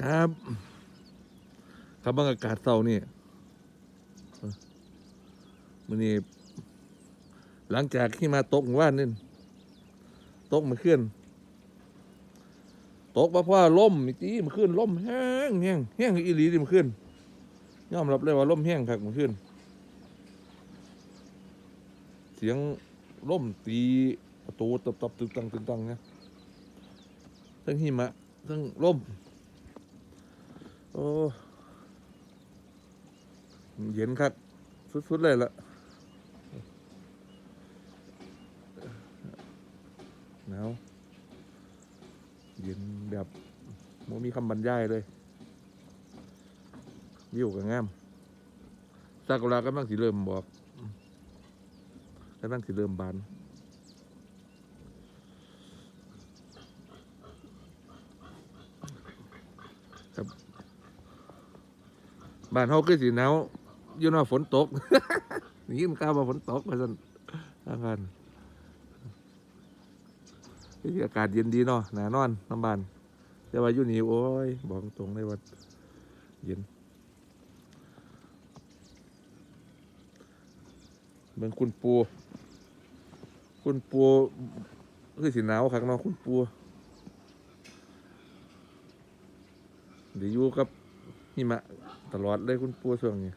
ครับครับบรรยากาศเศร้านี่เออมันนี่หลังจากที่มาตกว่านนี่ตกมาขึ้นตกมาเพราะว่าล่มอีตีมันขึ้นล่มแห้งแห้งแห้งอีหลีดิมันขึ้นยอมรับเลยว่าล่มแห้งครับมันขึ้น เสียงล่มตีประตูตับตับตึกตังตึกตังนะทั้งหิมะทั้งล่ม อ้เย็นครับ สุด ๆ เลยล่ะหนาวเย็นแบบโมมีคำบรรยายเลยวิวก็งามซากุระกำลังสิเริ่มบอกกำลังสิเริ่มบานบ้านเฮาคือสิหนาวอยู่เนอฝนตกนี่มันกล้าวว่าฝนตกมาสั่นทางกันอากาศเย็นดีเนาะหนานอนน้ำบานแต่ว่าอยู่นี่โอ้ยบอกตรงเลยว่าเย็นเมืองคุณปู คุณปูคือสิหนาวคักเนาะคุณปูเดี๋ยวอยู่กับ หิมะตลอดเลยคุณปูช่วงนี้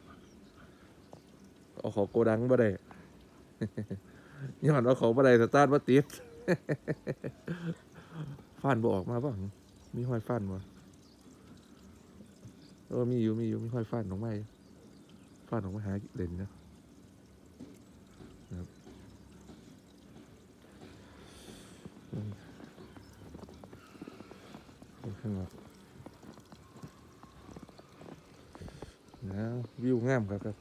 เอาขอโกดังบ่ได้ย้อนเอาเขอบ่ได้สตาร์ทบ่ติดฟ้านบ่ออกมาบ้างมีห้อยฟ้านบ่เออมีอยู่มีอยู่มีห้อยฟ้านออกมาอยู่ฟ้านออกมาหาเด่นนะครับมเอาข้าง นะวิวงามครับครับ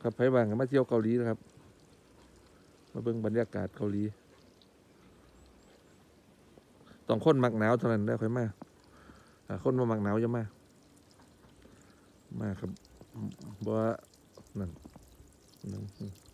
ครับไผบางกันมาเที่ยวเกาหลีนะครับ มาเบิ่งบรรยากาศเกาหลีต้องคนมักหนาวเท่านั้นได้ค่อยมาอ่าคนมามักหนาวจะมามาครับบ่ว่านั่นนั่น